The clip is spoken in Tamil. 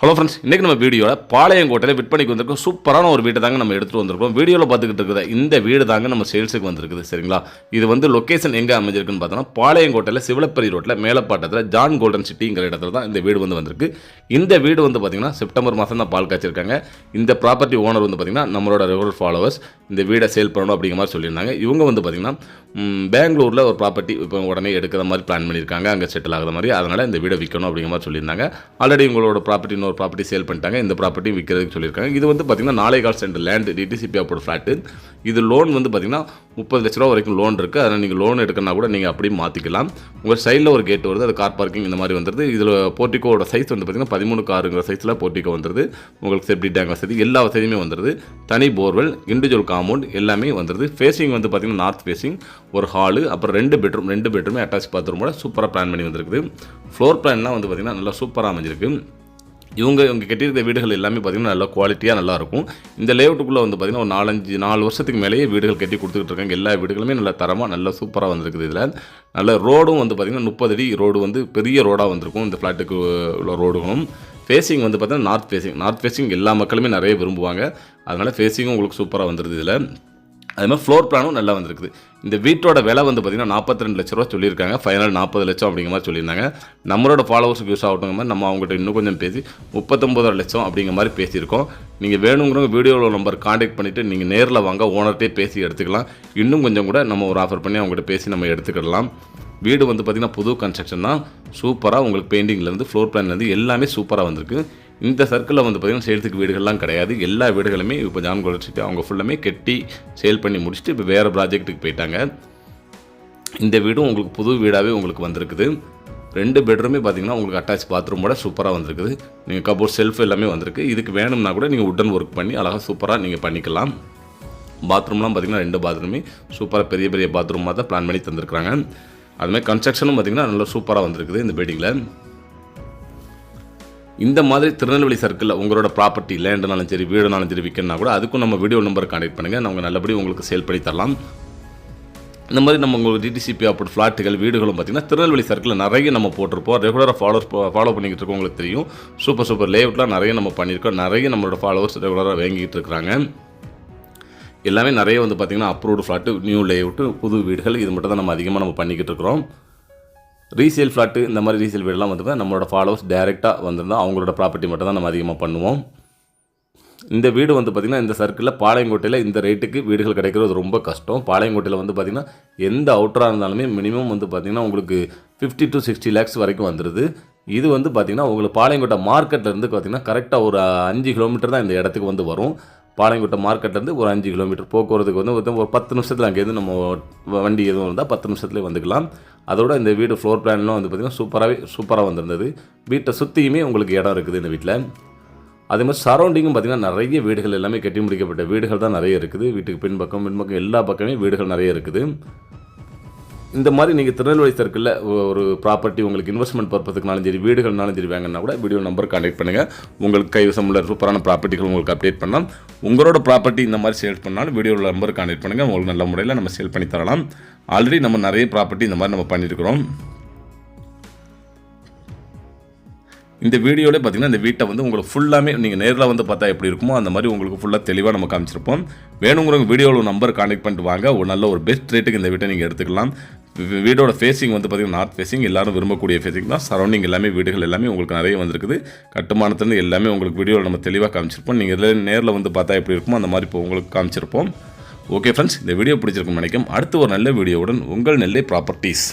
ஹலோ ஃப்ரெண்ட்ஸ் இன்றைக்கி நம்ம வீடியோவில் பாளையங்கோட்டையில் விற்பனைக்கு வந்திருக்கோம் சூப்பரான ஒரு வீட்டை தாங்க நம்ம எடுத்துகிட்டு வந்திருக்கோம். வீடியோவில் பார்த்துக்கிட்டு இருக்கிற இந்த வீடு தாங்க நம்ம சேல்ஸுக்கு வந்திருக்குது சரிங்களா? இது வந்து லொக்கேஷன் எங்கே அமைஞ்சிருக்குன்னு பார்த்தோன்னா பாளையங்கோட்டையில் சிவலப்பரி ரோட்டில் மேலப்பாட்டத்தில் ஜான் கோல்டன் சிட்டிங்கிற இடத்துல தான் இந்த வீடு வந்து வந்திருக்கு. இந்த வீடு வந்து பார்த்திங்கன்னா செப்டம்பர் மாதம் தான் பால் காய்ச்சிருக்காங்க. இந்த ப்ராப்பர்ட்டி ஓனர் வந்து பார்த்திங்கன்னா நம்மளோட ரெகுலர் ஃபாலோவர்ஸ் இந்த வீடை சேல் பண்ணணும் அப்படிங்கிற மாதிரி சொல்லியிருந்தாங்க. இவங்க வந்து பார்த்திங்கன்னா பெங்களூரில் ஒரு ப்ராப்பர்ட்டி இப்போ உடனே எடுக்கிற மாதிரி பிளான் பண்ணியிருக்காங்க. அங்கே செட்டில் ஆகிற மாதிரி. அதனால் இந்த வீடை விற்கணும் அப்படிங்கிற மாதிரி சொல்லியிருந்தாங்க. ஆல்ரெடி உங்களோட ப்ராப்பர்ட்டி இன்னொரு ப்ராப்பர்ட்டி சேல் பண்ணிட்டாங்க. இந்த ப்ராப்பர்ட்டி விற்கிறதுக்கு சொல்லியிருக்காங்க. இது வந்து பார்த்திங்கன்னா நாளை கால் சென்டர் லேண்டு டிடிசிபி அப்போட ஃப்ளாட்டு இது லோன் வந்து பார்த்திங்கன்னா முப்பது லட்ச ரூபா வரைக்கும் லோன் இருக்குது அதனால் நீங்கள் லோன் எடுக்கணும்னா கூட நீங்கள் அப்படியே மாற்றிக்கலாம் உங்கள் சைடில் ஒரு கேட் வருது. அது கார் பார்க்கிங் இந்த மாதிரி வந்துருது. இதில் போர்ட்டிக்கோட சைஸ் வந்து பார்த்திங்கன்னா பதிமூணு காருங்கிற சைஸில் போர்ட்டிக்கோ வந்துருது. உங்களுக்கு செப்டி டேங்க் வசதி எல்லா வசதியுமே வந்துருது. தனி போர்வெல் இண்டிவிஜுவல் காம்பவுண்ட் எல்லாமே வந்துருது. ஃபேஸிங் வந்து பார்த்திங்கன்னா நார்த் ஃபேஸிங் ஒரு ஹாலு அப்புறம் ரெண்டு பெட்ரூம் ரெண்டு பெட்ரூமே அட்டாச் பாத்ரூமோட சூப்பராக பிளான் பண்ணி வந்திருக்குது. ஃப்ளோர் பிளான்லாம் வந்து பார்த்திங்கன்னா நல்லா சூப்பராக அமைஞ்சிருக்கு. இவங்க இவங்க கட்டியிருக்க வீடுகள் எல்லாமே பார்த்திங்கன்னா நல்லா குவாலிட்டியாக நல்லாயிருக்கும் இந்த லேஅவுட்டுக்குள்ளே வந்து பார்த்திங்கன்னா ஒரு நாலஞ்சு நாலு வருஷத்துக்கு மேலேயே வீடுகள் கட்டி கொடுத்துக்கிட்டு இருக்காங்க. எல்லா வீடுகளுமே நல்லா தரமாக நல்லா சூப்பராக வந்திருக்குது இதில். நல்ல ரோடும் வந்து பார்த்திங்கன்னா முப்பது அடி ரோடு வந்து பெரிய ரோடாக வந்திருக்கும் இந்த ஃப்ளாட்டுக்கு உள்ள ரோடுகளும் ஃபேஸிங் வந்து பார்த்தீங்கன்னா நார்த் ஃபேஸிங் நார்த் ஃபேஸிங் எல்லா மக்களுமே நிறைய விரும்புவாங்க. அதனால் ஃபேஸிங்கும் உங்களுக்கு சூப்பராக வந்துருது இதில். அது மாதிரி ஃப்ளோர் பிளானும் நல்லா வந்திருக்குது. இந்த வீட்டோட விலை வந்து பார்த்திங்கன்னா நாற்பத்தி ரெண்டு லட்ச ரூபா சொல்லியிருக்காங்க. ஃபைனல் நாற்பது லட்சம் அப்படிங்கிற மாதிரி சொல்லியிருந்தாங்க. நம்மளோட ஃபாலோவர்ஸுக்கு யூஸ் ஆகட்டும் மாதிரி நம்ம அவங்ககிட்ட இன்னும் கொஞ்சம் பேசி முப்பத்தொம்போதரை லட்சம் அப்படிங்கிற மாதிரி பேசியிருக்கோம். நீங்கள் வேணுங்கிறவங்க வீடியோவில் நம்பர் காண்டாக்ட் பண்ணிவிட்டு நீங்கள் நேரில் வாங்க ஓனர்கிட்டே பேசி எடுத்துக்கலாம். இன்னும் கொஞ்சம் கூட நம்ம ஒரு ஆஃபர் பண்ணி அவங்ககிட்ட பேசி நம்ம எடுத்துக்கிடலாம். வீடு வந்து பார்த்திங்கன்னா புது கன்ஸ்ட்ரக்ஷன் தான். சூப்பராக உங்களுக்கு பெயிண்டிங்லேருந்து ஃப்ளோர் பிளான்லேருந்து எல்லாமே சூப்பராக வந்திருக்கு. இந்த சர்க்கிளில் வந்து பார்த்திங்கன்னா சேல்ஸுக்கு வீடுகள்லாம் கிடையாது. எல்லா வீடுகளுமே இப்போ ஜான் கோல்ட் அவங்க ஃபுல்லாமே கட்டி சேல் பண்ணி முடிச்சுட்டு இப்போ வேறு ப்ராஜெக்ட்டுக்கு போயிட்டாங்க. இந்த வீடும் உங்களுக்கு புது வீடாகவே உங்களுக்கு வந்திருக்குது. ரெண்டு பெட்ரூமே பார்த்தீங்கன்னா உங்களுக்கு அட்டாச் பாத்ரூமோட சூப்பராக வந்திருக்குது. நீங்கள் கபோர்ட் செல்ஃப் எல்லாமே வந்திருக்கு. இதுக்கு வேணும்னா கூட நீங்கள் உட்டன் ஒர்க் பண்ணி அழகாக சூப்பராக நீங்கள் பண்ணிக்கலாம். பாத்ரூம்லாம் பார்த்தீங்கன்னா ரெண்டு பாத்ரூமே சூப்பராக பெரிய பெரிய பாத்ரூமாக தான் பிளான் பண்ணி தந்திருக்காங்க அதுமாதிரி கன்ஸ்ட்ரக்ஷனும் பார்த்தீங்கன்னா நல்லா சூப்பராக வந்திருக்குது இந்த பில்டிங்கில் இந்த மாதிரி திருநெல்வேலி சர்க்கிளில் உங்களோட ப்ராப்பர்ட்டி லேண்டுனாலும் சரி வீடுனாலும் சரி விற்கணும்னா கூட அதுக்கும் நம்ம வீடியோ நம்பர் கான்டெக்ட் பண்ணுங்கள் நம்ம நல்லபடி உங்களுக்கு சேல் பண்ணி தரலாம். இந்த மாதிரி நம்ம உங்களுக்கு டிடிசிபி அப்படி ஃப்ளாட்டுகள் வீடுகளும் பார்த்திங்கன்னா திருநெல்வேலி சர்க்கிளில் நிறைய நம்ம போட்டிருப்போம். ரெகுலராக ஃபாலோஸ் ஃபாலோ பண்ணிக்கிட்டு இருக்கோம் உங்களுக்கு தெரியும். சூப்பர் சூப்பர் லேஅவுட்லாம் நிறைய நம்ம பண்ணியிருக்கோம். நிறைய நம்மளோட ஃபாலோவர்ஸ் ரெகுலராக வாங்கிட்டு இருக்கிறாங்க. எல்லாமே நிறைய வந்து பார்த்திங்கன்னா அப்ரூவ்டு ஃப்ளாட்டு நியூ லேஅவுட்டு புது வீடுகள் இது மட்டும் தான் நம்ம அதிகமாக நம்ம பண்ணிக்கிட்டு இருக்கிறோம். ரீசேல் ஃப்ளாட்டு இந்த மாதிரி ரீசேல் வீடெல்லாம் வந்து நம்மளோட ஃபாலோவர்ஸ் டேரெக்டாக வந்திருந்தால் அவங்களோட ப்ராப்பர்ட்டி மட்டும் தான் நம்ம அதிகமாக பண்ணுவோம். இந்த வீடு வந்து பார்த்திங்கன்னா இந்த சர்க்கிளில் பாளையங்கோட்டையில் இந்த ரேட்டுக்கு வீடுகள் கிடைக்கிறது ரொம்ப கஷ்டம். பாளையங்கோட்டையில் வந்து பார்த்திங்கன்னா எந்த அவுட்டராக இருந்தாலுமே மினிமம் வந்து பார்த்திங்கன்னா உங்களுக்கு ஃபிஃப்டி டு சிக்ஸ்டி லேக்ஸ் வரைக்கும் வந்துடுது இது வந்து பார்த்திங்கன்னா உங்களுக்கு பாளையங்கோட்டை மார்க்கெட்லேருந்து பார்த்திங்கன்னா கரெக்டாக ஒரு அஞ்சு கிலோமீட்டர் தான் இந்த இடத்துக்கு வந்து வரும். பாளையங்கோட்டை மார்க்கெட்லேருந்து ஒரு அஞ்சு கிலோமீட்டர் போக்குவரத்துக்கு வந்து ஒரு பத்து நிமிஷத்தில் அங்கேருந்து நம்ம வண்டி எதுவும் இருந்தால் பத்து நிமிஷத்துலேயே வந்துக்கலாம். அதோட இந்த வீடு ஃப்ளோர் பிளான்லாம் வந்து பார்த்திங்கன்னா சூப்பராகவே சூப்பராக வந்திருந்தது. வீட்டை சுற்றியுமே உங்களுக்கு இடம் இருக்குது இந்த வீட்டில் அதே மாதிரி சரௌண்டிங்கும் பார்த்திங்கன்னா நிறைய வீடுகள் எல்லாமே கட்டி முடிக்கப்பட்ட வீடுகள் தான் நிறைய இருக்குது. வீட்டுக்கு பின்பக்கம் பின்பக்கம் எல்லா பக்கமே வீடுகள் நிறைய இருக்குது. இந்த மாதிரி நீங்கள் திருநெல்வேலி சர்க்கிளில் ஒரு ப்ராப்பர்ட்டி உங்களுக்கு இன்வெஸ்ட்மெண்ட் பர்பஸுக்குனாலும் சரி வீடுகள்னாலும் சரி வாங்கினா கூட வீடியோ நம்பர் கான்டாக்ட் பண்ணுங்கள் உங்களுக்கு கைவசம் உள்ள சூப்பரான ப்ராப்பர்ட்டிகள் உங்களுக்கு அப்டேட் பண்ணலாம். உங்களோட ப்ராப்பர்ட்டி இந்த மாதிரி சேல் பண்ணாலும் வீடியோவில் நம்பர் கான்டாக்ட் பண்ணுங்கள் உங்களுக்கு நல்ல முறையில் நம்ம சேல் பண்ணி தரலாம். ஆல்ரெடி நம்ம நிறைய ப்ராப்பர்ட்டி இந்த மாதிரி நம்ம பண்ணியிருக்கிறோம் இந்த வீடியோவில் பார்த்தீங்கன்னா இந்த வீட்டை வந்து உங்களுக்கு ஃபுல்லாமே நீங்கள் நேரில் வந்து பார்த்தா எப்படி இருக்குமோ அந்த மாதிரி உங்களுக்கு ஃபுல்லாக தெளிவாக நம்ம காமிச்சிருப்போம். வேணுங்கிறவங்க வீடியோவில் நம்பர் கான்டெக்ட் பண்ணிட்டு வாங்க. ஒரு நல்ல ஒரு பெஸ்ட் ரேட்டுக்கு இந்த வீட்டை நீங்கள் எடுத்துக்கலாம். வீ- வீடோட ஃபேஸிங் வந்து பார்த்தீங்கன்னா நார்த் ஃபேஸிங் எல்லாரும் விரும்பக்கூடிய ஃபேஸிங் தான். சரௌண்டிங் எல்லாமே வீடுகள் எல்லாமே உங்களுக்கு நிறைய வந்திருக்குது. கட்டுமானத்துலேருந்து எல்லாமே உங்களுக்கு வீடியோவில் நம்ம தெளிவாக காமிச்சிருப்போம். நீங்கள் இதில் நேரில் வந்து பார்த்தா எப்படி இருக்குமோ அந்த மாதிரி இப்போ உங்களுக்கு காமிச்சிருப்போம். ஓகே ஃப்ரெண்ட்ஸ் இந்த வீடியோ பிடிச்சிருக்கும் நினைக்கும் அடுத்து ஒரு நல்ல வீடியோவுடன் உங்கள் நெல்லை ப்ராப்பர்ட்டிஸ்